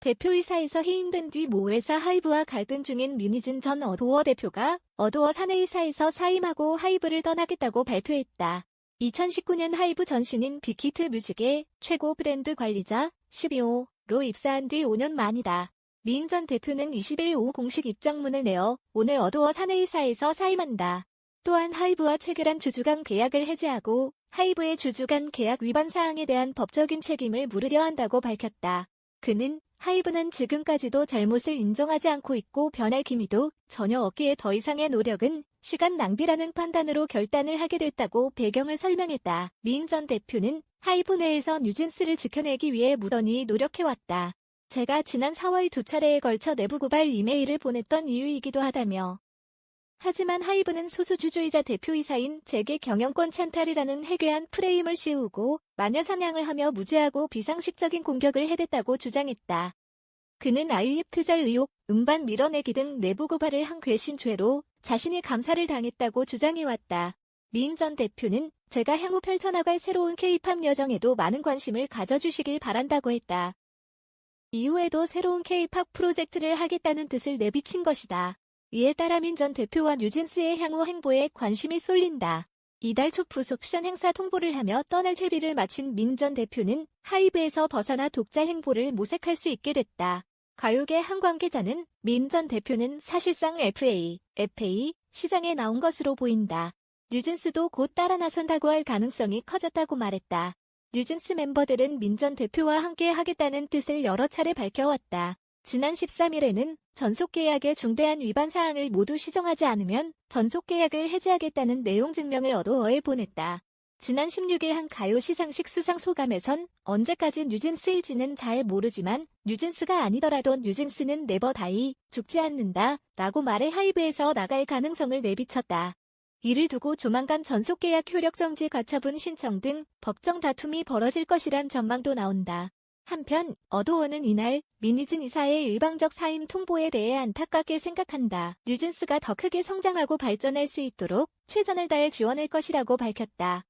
대표이사에서 해임된 뒤 모회사 하이브와 갈등 중인 류니진 전 어도어 대표가 어도어 사내이사에서 사임하고 하이브를 떠나겠다고 발표했다. 2019년 하이브 전신인 빅히트 뮤직의 최고 브랜드 관리자 12호로 입사한 뒤 5년 만이다. 미인 전 대표는 20일 오후 공식 입장문을 내어 오늘 어도어 사내이사에서 사임한다. 또한 하이브와 체결한 주주간 계약을 해지하고 하이브의 주주간 계약 위반 사항에 대한 법적인 책임을 물으려 한다고 밝혔다. 그는 하이브는 지금까지도 잘못을 인정하지 않고 있고 변할 기미도 전혀 없기에 더 이상의 노력은 시간 낭비라는 판단으로 결단을 하게 됐다고 배경을 설명했다. 미인 전 대표는 하이브 내에서 뉴진스를 지켜내기 위해 무던히 노력해왔다. 제가 지난 4월 두 차례에 걸쳐 내부 고발 이메일을 보냈던 이유이기도 하다며 하지만 하이브는 소수주주이자 대표이사인 재계 경영권 찬탈이라는 해괴한 프레임을 씌우고 마녀 사냥을 하며 무지하고 비상식적인 공격을 해댔다고 주장했다. 그는 아이유 표절 의혹, 음반 밀어내기 등 내부 고발을 한 괘씸죄로 자신이 감사를 당했다고 주장해왔다. 미인 전 대표는 제가 향후 펼쳐나갈 새로운 K-팝 여정에도 많은 관심을 가져주시길 바란다고 했다. 이후에도 새로운 K-팝 프로젝트를 하겠다는 뜻을 내비친 것이다. 이에 따라 민 전 대표와 뉴진스의 향후 행보에 관심이 쏠린다. 이달 초 부속션 행사 통보를 하며 떠날 채비를 마친 민 전 대표는 하이브에서 벗어나 독자 행보를 모색할 수 있게 됐다. 가요계 한 관계자는 민 전 대표는 사실상 FA, FA 시장에 나온 것으로 보인다. 뉴진스도 곧 따라 나선다고 할 가능성이 커졌다고 말했다. 뉴진스 멤버들은 민 전 대표와 함께 하겠다는 뜻을 여러 차례 밝혀왔다. 지난 13일에는 전속계약의 중대한 위반 사항을 모두 시정하지 않으면 전속계약을 해지하겠다는 내용 증명을 어도어에 보냈다. 지난 16일 한 가요 시상식 수상 소감에선 언제까지 뉴진스일지는 잘 모르지만 뉴진스가 아니더라도 뉴진스는 네버 다이 죽지 않는다 라고 말해 하이브에서 나갈 가능성을 내비쳤다. 이를 두고 조만간 전속계약 효력정지 가처분 신청 등 법정 다툼이 벌어질 것이란 전망도 나온다. 한편 어도어는 이날 미니진 이사의 일방적 사임 통보에 대해 안타깝게 생각한다. 뉴진스가 더 크게 성장하고 발전할 수 있도록 최선을 다해 지원할 것이라고 밝혔다.